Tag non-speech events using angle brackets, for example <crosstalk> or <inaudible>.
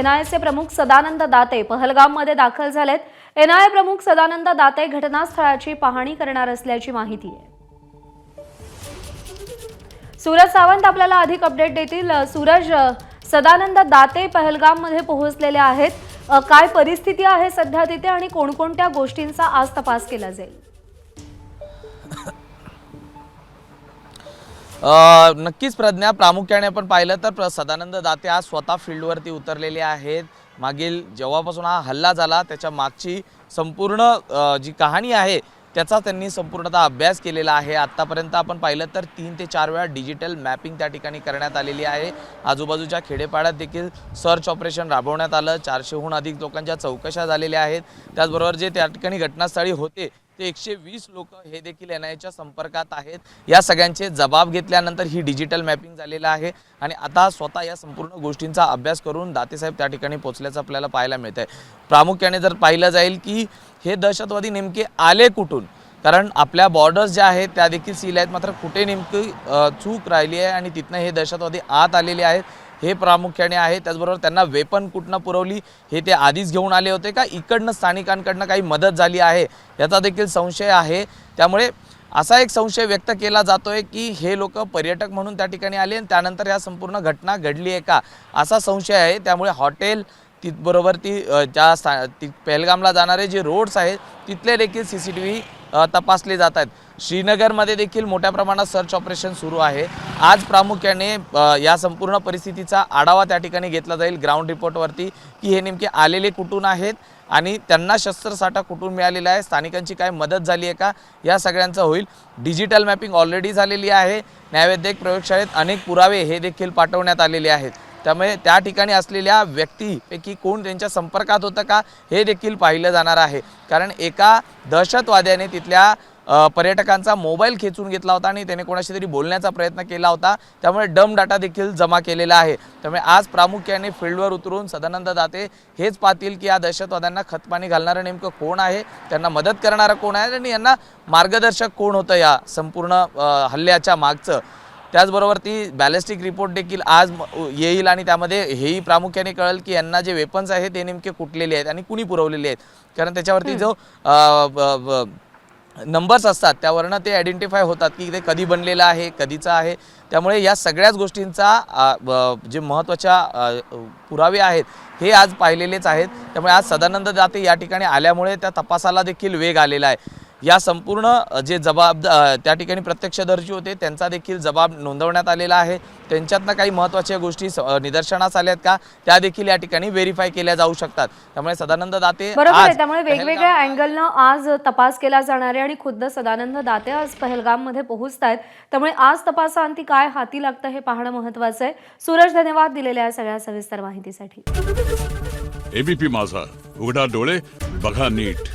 एनआयएचे प्रमुख सदानंद दाते पहलगाममध्ये दाखल झालेत. एनआयए प्रमुख सदानंद दाते घटनास्थळाची पाहणी करणार असल्याची माहिती आहे. सूरज सावंत आपल्याला अधिक अपडेट देतील. सूरज सदानंद दाते पहलगाममध्ये पोहोचलेले आहेत. काय परिस्थिती आहे सध्या तिथे आणि कोणकोणत्या गोष्टींचा आज तपास केला जाईल? <laughs> नक्कीच प्रज्ञा प्रामुख्याने आपण पाहिलं तर प्र- सदानंद दाते आज स्वतः फील्डवरती उतरलेले आहेत. मागील जेव्हापासून हा हल्ला झाला त्याच्या मागची संपूर्ण जी कहाणी आहे त्याचा त्यांनी संपूर्णतः अभ्यास केलेला आहे. आत्तापर्यंत आपण पाहिलं तर तीन ते चार वेळा डिजिटल मॅपिंग त्या ठिकाणी करण्यात आलेली आहे. आजूबाजूच्या खेडेपाड्यात देखील सर्च ऑपरेशन राबवण्यात आलं. चारशेहून अधिक लोकांच्या चौकशा झालेल्या आहेत. त्याचबरोबर जे त्या ठिकाणी घटनास्थळी होते ते एकशे वीस लोक हे देखील एन आयच्या संपर्कात आहेत. या सगळ्यांचे जबाब घेतल्यानंतर ही डिजिटल मॅपिंग झालेलं आहे. आणि आता स्वतः या संपूर्ण गोष्टींचा अभ्यास करून दातेसाहेब त्या ठिकाणी पोचल्याचं आपल्याला पाहायला मिळत आहे प्रामुख्याने जर पाहिलं जाईल की हे दहशतवादी नेमके आले कुठून? कारण आपल्या बॉर्डर्स ज्या आहेत त्या देखील सील आहेत. मात्र कुठे नेमकी चूक राहिली आहे आणि तिथनं हे दहशतवादी आत आलेले आहेत हे प्रामुख्याने आहे. त्याचबरोबर त्यांना वेपन कुठनं पुरवली हे ते आधीच घेऊन आले होते का? इकडनं स्थानिकांकडनं काही मदत झाली आहे? याचा देखील संशय आहे. त्यामुळे असा एक संशय व्यक्त केला जातोय की हे लोक पर्यटक म्हणून त्या ठिकाणी आले आणि त्यानंतर या संपूर्ण घटना घडली आहे का? असा संशय आहे. त्यामुळे हॉटेल तिथबरोबर ती ज्या सा ती पहलगामला जाणारे जे रोड्स आहेत तिथले देखील सी सी टी व्ही तपासले जात आहेत. श्रीनगरमध्ये देखील मोठ्या प्रमाणात सर्च ऑपरेशन सुरू आहे. आज प्रामुख्याने या संपूर्ण परिस्थितीचा आढावा त्या ठिकाणी घेतला जाईल ग्राउंड रिपोर्टवरती की हे नेमके आलेले कुठून आहेत आणि त्यांना शस्त्रसाठा कुठून मिळालेला आहे स्थानिकांची काय मदत झाली आहे का या सगळ्यांचं होईल. डिजिटल मॅपिंग ऑलरेडी झालेली आहे. नैवेद्यक प्रयोगशाळेत अनेक पुरावे हे देखील पाठवण्यात आलेले आहेत. त्यामुळे त्या ठिकाणी असलेल्या व्यक्तीपैकी कोण त्यांच्या संपर्कात होतं का हे देखील पाहिलं जाणार आहे. कारण एका दहशतवाद्याने तिथल्या पर्यटकांचा मोबाईल खेचून घेतला होता आणि त्याने कोणाशी तरी बोलण्याचा प्रयत्न केला होता. त्यामुळे डम डाटा देखील जमा केलेला आहे. त्यामुळे आज प्रामुख्याने फील्डवर उतरून सदानंद दाते हेच पाहतील की या दहशतवाद्यांना खतपाणी घालणारं नेमकं कोण आहे त्यांना मदत करणारं कोण आहे आणि यांना मार्गदर्शक कोण होतं या संपूर्ण हल्ल्याच्या मागचं. त्याचबरोबर ती बॅलिस्टिक रिपोर्ट देखील आज येईल आणि त्यामध्ये हेही प्रामुख्याने कळेल की यांना जे वेपन्स आहेत ते नेमके कुठलेले आहेत आणि कुणी पुरवलेले आहेत. कारण त्याच्यावरती जो नंबर्स असतात त्यावरनं ते आयडेंटिफाय होतात की ते कधी बनलेलं आहे कधीचं आहे. त्यामुळे या सगळ्याच गोष्टींचा जे महत्त्वाच्या पुरावे आहेत हे आज पाहिलेलेच आहेत. त्यामुळे आज सदानंद दाते या ठिकाणी आल्यामुळे त्या तपासाला देखील वेग आलेला आहे. या संपूर्ण जे जबाब त्या ठिकाणी प्रत्यक्षदर्शी होते त्यांचा देखील जबाब नोंदवण्यात आलेला आहे. त्यांच्यातनं काही महत्त्वाच्या गोष्टी निदर्शनास आल्यात का? त्या देखील या ठिकाणी व्हेरीफाय केल्या जाऊ शकतात. त्यामुळे सदानंद दाते आहे त्यामुळे वेगवेगळ्या अँगलनं आज तपास केला जाणार आहे आणि खुद्द सदानंद दाते आज पहलगाममध्ये पोहोचत आहेत त्यामुळे आज तपासाअंती काय हाती लागतं हे पाहणं महत्वाचं आहे. सूरज धन्यवाद दिलेल्या या सगळ्या सविस्तर माहितीसाठी. एबीपी माझा. उघडा डोळे बघा नीट.